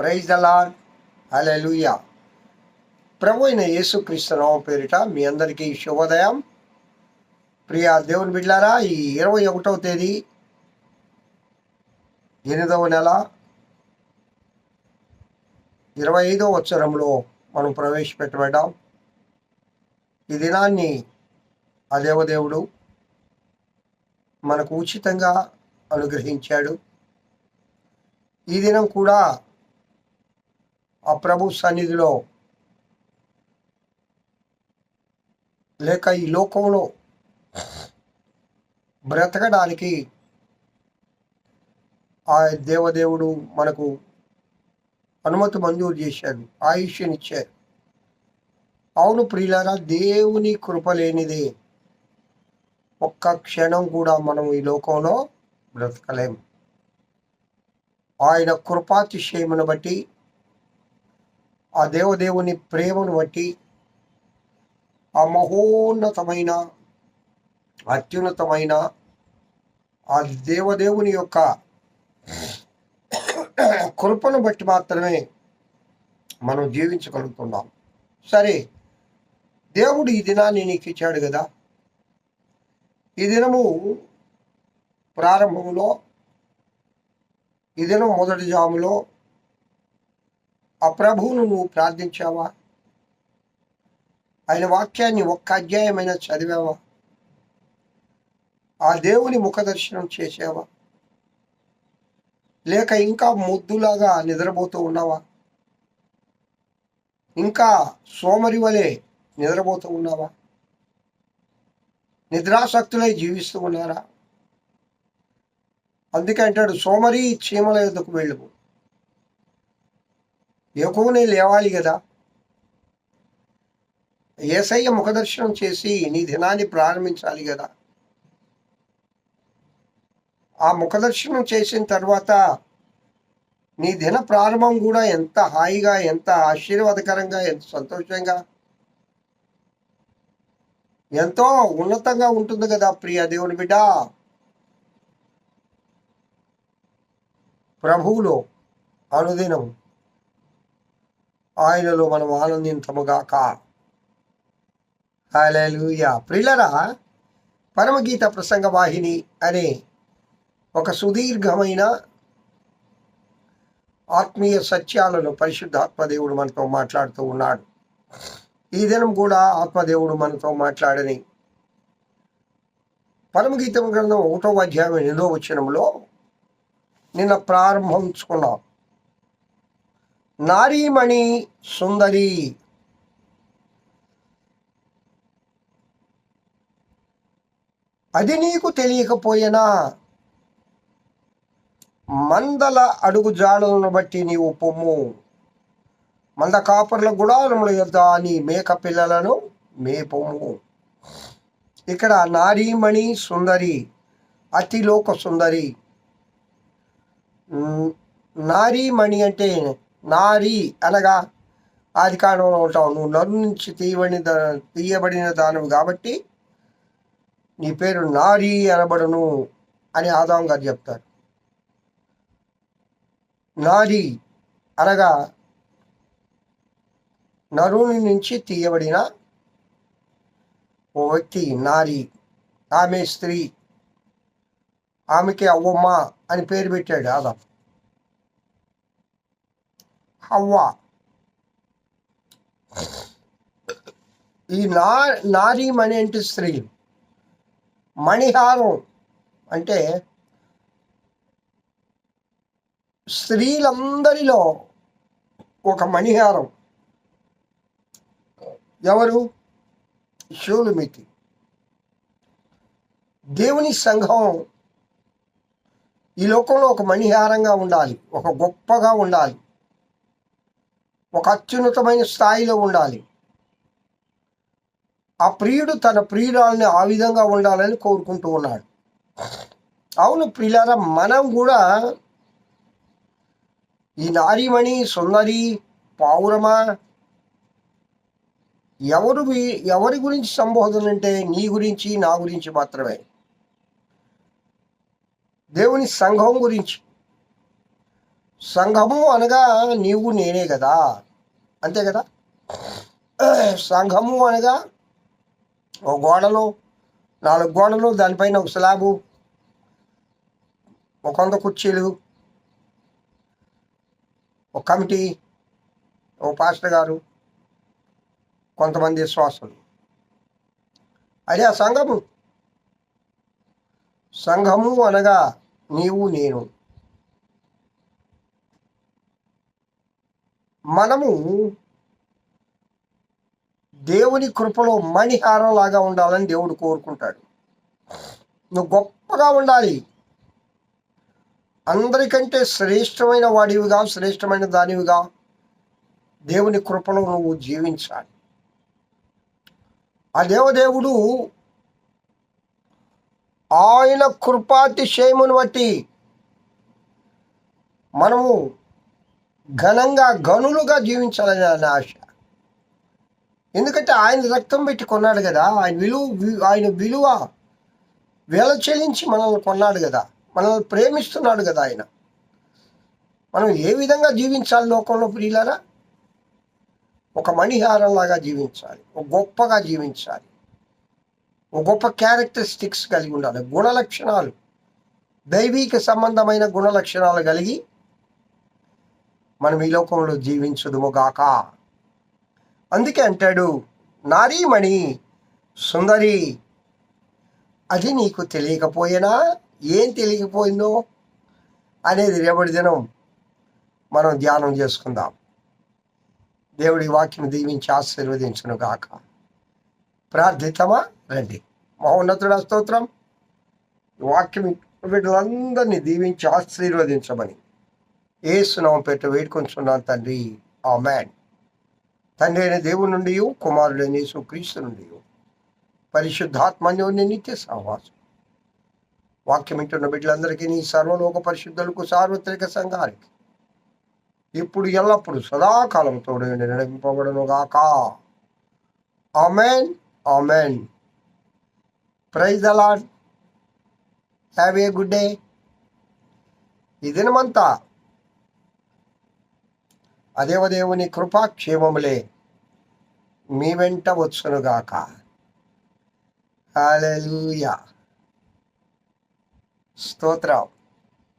Praise the Lord hallelujah ప్రభు అయిన యేసుక్రీస్తు పేరిట మీ అందరికీ శుభోదయం. ప్రియా దేవుని బిడ్లారా ఈ ఇరవై ఒకటవ తేదీ ఎనిమిదవ నెల. ఇరవై ఐదవ వచ్చరంలో మనం ప్రవేశపెట్టబడ్డాం. ఈ దినాన్ని ఆ దేవదేవుడు మనకు ఉచితంగా అనుగ్రహించాడు. ఈ దినం కూడా ఆ ప్రభు సన్నిధిలో లేక ఈ లోకంలో బ్రతకడానికి ఆ దేవదేవుడు మనకు అనుమతి మంజూరు చేశాడు ఆయుష్యనిచ్చారు అవును ప్రియులారా దేవుని కృప లేనిదే ఒక్క క్షణం కూడా మనం ఈ లోకంలో బ్రతకలేము ఆయన కృపాతిశయమును బట్టి ఆ దేవదేవుని ప్రేమను బట్టి ఆ మహోన్నతమైన అత్యున్నతమైన ఆ దేవదేవుని యొక్క కృపను బట్టి మాత్రమే మనం జీవించగలుగుతున్నాం. సరే దేవుడు ఈ దినాన్ని నీకు ఇచ్చాడు కదా. ఈ దినము ప్రారంభంలో ఈ దినం మొదటి జాములో ఆ ప్రభువును నువ్వు ప్రార్థించావా? ఆయన వాక్యాన్ని ఒక్క అధ్యాయమైనా చదివావా? ఆ దేవుని ముఖదర్శనం చేసావా? లేక ఇంకా ముద్దులాగా నిద్రపోతూ ఉన్నావా? ఇంకా సోమరి వలె నిద్రపోతూ ఉన్నావా? నిద్రాసక్తులై జీవిస్తూ ఉన్నారా? అందుకే అంటాడు సోమరి చీమల యుద్ధకు వెళ్ళు ఎక్కువనే లేవాలి కదా ఏసయ్య ముఖదర్శనం చేసి నీ దినాన్ని ప్రారంభించాలి కదా ఆ ముఖదర్శనం చేసిన తర్వాత నీ దిన ప్రారంభం కూడా ఎంత హాయిగా ఎంత ఆశీర్వాదకరంగా ఎంత సంతోషంగా ఎంతో ఉన్నతంగా ఉంటుంది కదా ప్రియ దేవుని బిడ్డ. ప్రభువులో అనుదినం ఆయనలో మనం ఆనందించముగాక హాలూయా ప్రిలరా పరమగీత ప్రసంగ వాహిని అనే ఒక సుదీర్ఘమైన ఆత్మీయ సత్యాలను పరిశుద్ధాత్మదేవుడు మనతో మాట్లాడుతూ ఉన్నాడు. ఈ దినం కూడా ఆత్మదేవుడు మనతో మాట్లాడని. పరమగీతం గ్రంథం ఒకటో అధ్యాయం ఎనిమిదో వచ్చినంలో నిన్న ప్రారంభించుకున్నాం. నారీమణి సుందరి. అది నీకు తెలియకపోయినా? మందల అడుగు జాడలను బట్టి నీవు పొమ్ము. మంద కాపర్ల గుడారముల యొద్ద నీ మేక పిల్లలను మేపొమ్ము ఇక్కడ నారీమణి సుందరి అతిలోక సుందరి. నారీమణి అంటే నారీ అనగా ఆది కాలంలో ఉంటావు. నువ్వు నరు నుంచి తీయబడిన తీయబడిన దానవు కాబట్టి నీ పేరు నారీ అనబడును అని ఆదాం గారు చెప్తారు. నారీ అనగా నరుని నుంచి తీయబడిన ఓ వ్యక్తి నారీ. ఆమె స్త్రీ. ఆమెకి అవ్వమ్మ అని పేరు పెట్టాడు ఆదాం. హవ్వ ఈ నా నారీమణి అంటే స్త్రీ. మణిహారం అంటే స్త్రీలందరిలో ఒక మణిహారం. ఎవరు? షూలుమితి దేవుని సంఘం ఈ లోకంలో ఒక మణిహారంగా ఉండాలి. ఒక గొప్పగా ఉండాలి. ఒక అత్యున్నతమైన స్థాయిలో ఉండాలి. ఆ ప్రియుడు తన ప్రియురాలని ఆ విధంగా ఉండాలని కోరుకుంటూ ఉన్నాడు. అవును ప్రియులారా మనం కూడా ఈ నారీమణి సుందరి పావురమ ఎవరు ఎవరి గురించి సంబోధన అంటే నీ గురించి నా గురించి మాత్రమే. దేవుని సంఘం గురించి. సంఘము అనగా నీవు నేనే కదా. అంతే కదా? సంఘము అనగా ఒక గోడలో నాలుగు గోడలు దానిపైన ఒక స్లాబు ఒక వంద కుర్చీలు ఒక కమిటీ ఒక పాస్టర్ గారు కొంతమంది విశ్వాసులు. అదే ఆ సంఘము. సంఘము అనగా నీవు నేను. మనము దేవుని కృపలో మణిహారం లాగా ఉండాలని దేవుడు కోరుకుంటాడు. నువ్వు గొప్పగా ఉండాలి. అందరికంటే శ్రేష్టమైన వాడివిగా శ్రేష్టమైన దానివిగా దేవుని కృపలో నువ్వు జీవించాలి. ఆ దేవదేవుడు ఆయన కృపాతిశయమును బట్టి మనము ఘనంగా గనులుగా జీవించాలని నా ఆశ. ఎందుకంటే ఆయన రక్తం పెట్టి కొన్నాడు కదా ఆయన విలువ ఆయన విలువ వేల చెల్లించి మనల్ని కొన్నాడు కదా మనల్ని ప్రేమిస్తున్నాడు కదా ఆయన. మనం ఏ విధంగా జీవించాలి లోకంలో ప్రియులరా? ఒక మణిహారంలాగా జీవించాలి ఒక గొప్పగా జీవించాలి. ఒక గొప్ప క్యారెక్టరిస్టిక్స్ కలిగి ఉండాలి గుణ లక్షణాలు దైవీక సంబంధమైన గుణ లక్షణాలు కలిగి మనం ఈ లోకంలో జీవించదుముగాక. అందుకే అంటాడు నారీమణి సుందరి అది నీకు తెలియకపోయినా? ఏం తెలియకపోయిందో? అనేది రేపటి దినం మనం ధ్యానం చేసుకుందాం. దేవుడి వాక్యం దీవించి ఆశీర్వదించును గాక ప్రార్థితమా? రండి. మహోన్నతుడ స్తోత్రం. వాక్యం వీళ్ళందరినీ దీవించి ఆశీర్వదించమని. ఏసునామం పెట్టి వేడుకొంచున్నాను తండ్రి. ఆ మ్యాన్ తండ్రి అయిన దేవుడి నుండి కుమారుడైన యేసు క్రీస్తు నుండి పరిశుద్ధాత్మన్యోని నిత్య సహవాసం. వాక్యం వింటున్న బిడ్డలందరికీ నీ సర్వలోక పరిశుద్ధులకు సార్వత్రిక సంఘానికి ఇప్పుడు ఎల్లప్పుడు సదాకాలం తోడు నడిపింపబడను గాక amen. Amen. Praise the Lord have a good day. ఈ దినమంతా అదేవదేవుని కృపాక్షేమములే మీ వెంట వచ్చునుగాక. హల్లెలూయా స్తోత్రం.